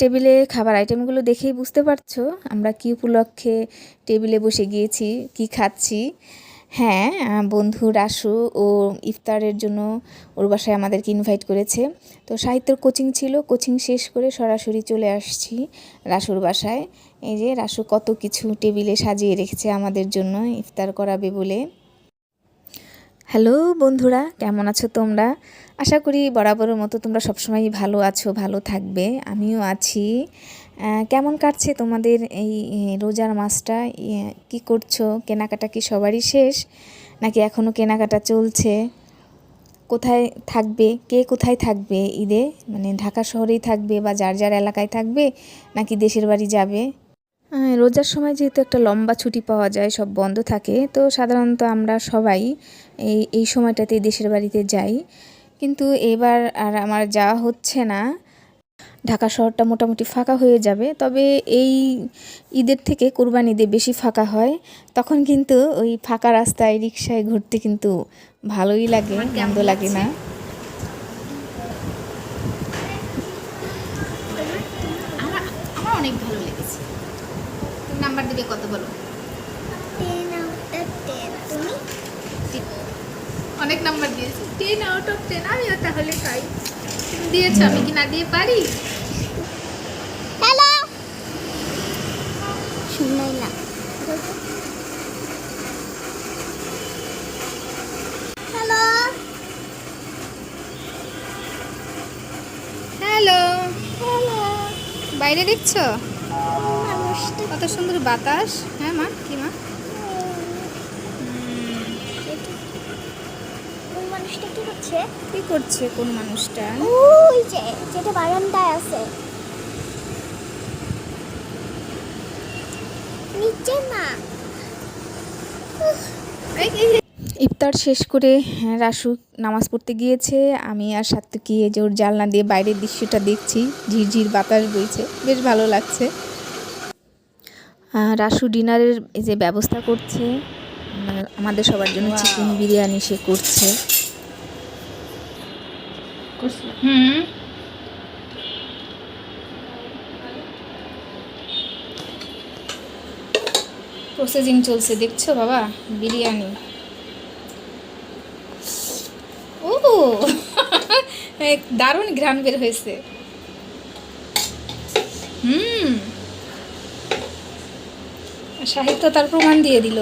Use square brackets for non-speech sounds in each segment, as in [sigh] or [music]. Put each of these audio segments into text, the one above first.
টেবিলে খাবার আইটেমগুলো দেখেই বুঝতে পারছ আমরা কি উপলক্ষে টেবিলে বসে গিয়েছি, কি খাচ্ছি। হ্যাঁ বন্ধু রাসু ও ইফতারের জন্য ওর বাসায় আমাদেরকে ইনভাইট করেছে। তো সাহিত্যর কোচিং ছিল কোচিং শেষ করে সরাসরি চলে আসছি রাসুর বাসায়। এই যে রাসু কত কিছু টেবিলে সাজিয়ে রেখেছে আমাদের জন্য ইফতার করাবে বলে। হ্যালো বন্ধুরা, কেমন আছো তোমরা? আশা করি বরাবরের মতো তোমরা সবসময় ভালো আছো, ভালো থাকবে, আমিও আছি। কেমন কাটছে তোমাদের এই রোজার মাসটা? কি করছ? কেনাকাটা কি সবারই শেষ? নাকি এখনও কেনাকাটা চলছে? কোথায় থাকবে? কে কোথায় থাকবে ঈদে? মানে ঢাকা শহরেই থাকবে বা যার যার এলাকায় থাকবে? নাকি দেশের বাড়ি যাবে? রোজার সময় যেহেতু একটা লম্বা ছুটি পাওয়া যায় সব বন্ধ থাকে তো সাধারণত আমরা সবাই এই এই সময়টাতে দেশের বাড়িতে যাই। কিন্তু এবার আর আমার যাওয়া হচ্ছে না। ঢাকা শহরটা মোটামুটি ফাঁকা হয়ে যাবে তবে এই ঈদের থেকে কোরবানি ঈদে বেশি ফাঁকা হয়। তখন কিন্তু ওই ফাঁকা রাস্তায় রিক্সায় ঘুরতে কিন্তু ভালোই লাগে মন্দ লাগে না। অনেক ভালো লেগেছে। নাম্বার দিবে কত বলো? অনেক নাম্বার দিয়েছি। টেন আউট অফ টেন আমিও তাহলে তুমি দিয়েছ আমি কি না দিয়ে পারি? হ্যালো? না। বাইরে দেখছ? মানুষটা সুন্দর বাতাস। হ্যাঁ মা কি মা? মানুষটা কি করছে? কি করছে কোন মানুষটা? ওই যে যেটা বারান্দায় আছে। নিচে। ইফতার শেষ করে হ্যাঁ, রাসু নামাজ পড়তে গিয়েছে। আমি আর সাত্তুকি এই যে ওর জানলা দিয়ে বাইরের দৃশ্যটা দেখছি। ঝিরঝির বাতাস বইছে। বেশ ভালো লাগছে। রাসু ডিনারের এই যে ব্যবস্থা করছে মানে আমাদের সবার জন্য চিকেন বিরিয়ানি সে করছে। হুম। প্রসেসিং চলছে দেখছ বাবা? বিরিয়ানি। ও [laughs] এক দারুণ ঘ্রাণ বের হয়েছে। হুম। সাহিত্য তার প্রমাণ দিয়ে দিল।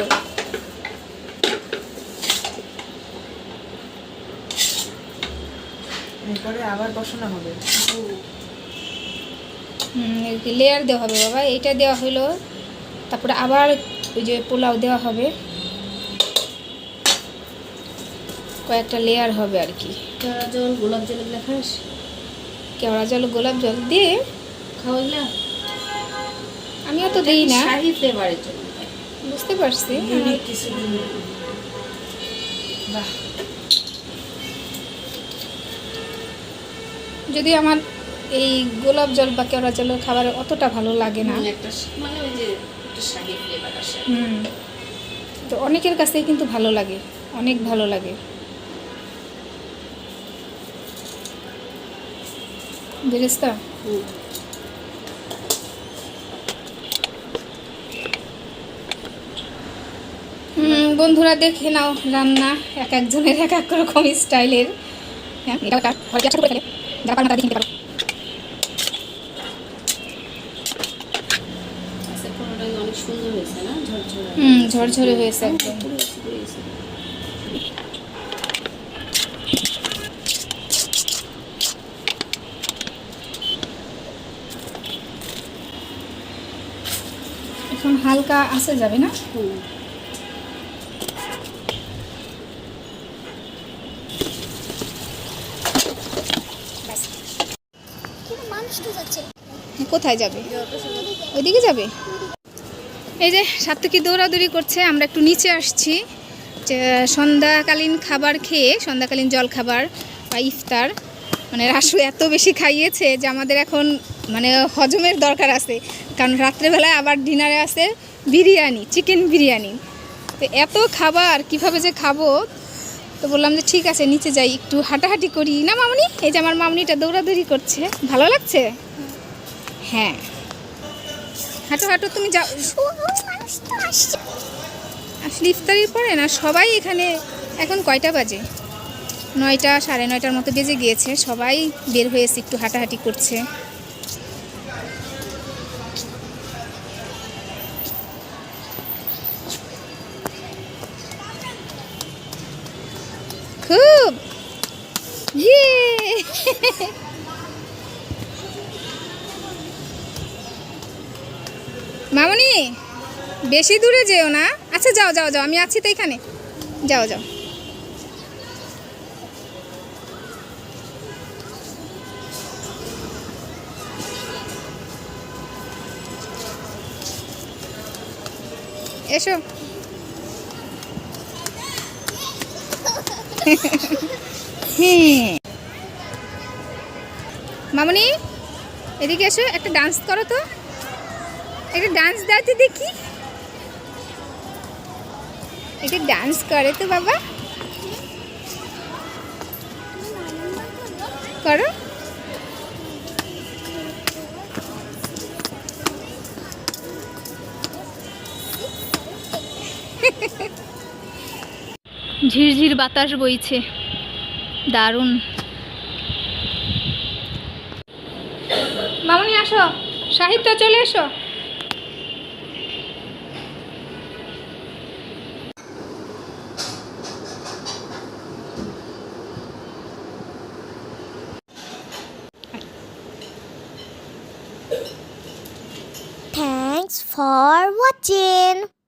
এরপরে আবার বসানো হবে। লেয়ার দেওয়া হবে বাবা এইটা দেওয়া হলো তারপরে আবার ওই যে পোলাও দেওয়া হবে। কয়েকটা লেয়ার হবে আর কি। কেওড়া জল গোলাপ জল এগুলো খাস? কেওড়া জল গোলাপ জল দিয়ে খাওয়া আমিও তো দিই না। শাহি ফ্লেভারের জন্য। বুঝতে পারছি কিছু বাহ। যদি আমার এই গোলাপ জল বা কেওড়া জলের খাবার অতটা ভালো লাগে না। মানে ওই যে শাহি ফ্লেভার আসে। হুম। তো অনেকের কাছেই কিন্তু ভালো লাগে অনেক ভালো লাগে। বেরেস্তা? হুম। হুম, বন্ধুরা দেখে নাও রান্না, এক একজনের এক এক রকম স্টাইলের। হ্যাঁ হুম, ঝরঝরে হয়েছে একদম। এখন হালকা আসে যাবে না। কিন্তু মানুষটা যাচ্ছে কোথায় যাবে? ওইদিকে যাবে? এই যে সাত্তকি দৌড়াদৌড়ি করছে, আমরা একটু নিচে আসছি। সন্ধ্যাকালীন খাবার খেয়ে, সন্ধ্যাকালীন জল খাবার বা ইফতার মানে রাসু এত বেশি খাইয়েছে যে আমাদের এখন মানে হজমের দরকার আছে। কারণ রাত্রেবেলায় আবার ডিনারে আছে বিরিয়ানি, চিকেন বিরিয়ানি। তো এত খাবার, কীভাবে যে খাব? তো বললাম যে, ঠিক আছে, নিচে যাই, একটু হাঁটাহাঁটি করি। না মামনি, এই যে আমার মামনিটা দৌড়াদৌড়ি করছে, ভালো লাগছে? হ্যাঁ। হাঁটো হাঁটো তুমি যাও। আসলে ইফতারির পরে না, সবাই এখানে এখন কয়টা বাজে? নয়টা, সাড়ে নয়টার মতো বেজে গিয়েছে, সবাই বের হয়েছে একটু হাঁটাহাঁটি করছে। [laughs] মামনি বেশি দূরে যেও না। আচ্ছা যাও যাও যাও আমি আছি তো এখানে। যাও যাও। এসো। [laughs] হ্যাঁ মামনি, এদিকে এসো, একটা ডান্স করো তো। একটা ডান্স দাও তো দেখি। একটা ডান্স করে তো বাবা। করো। ঝিরঝির বাতাস বইছে। দারুণ। আসো সাহিত্য চলে এসো। Thanks for watching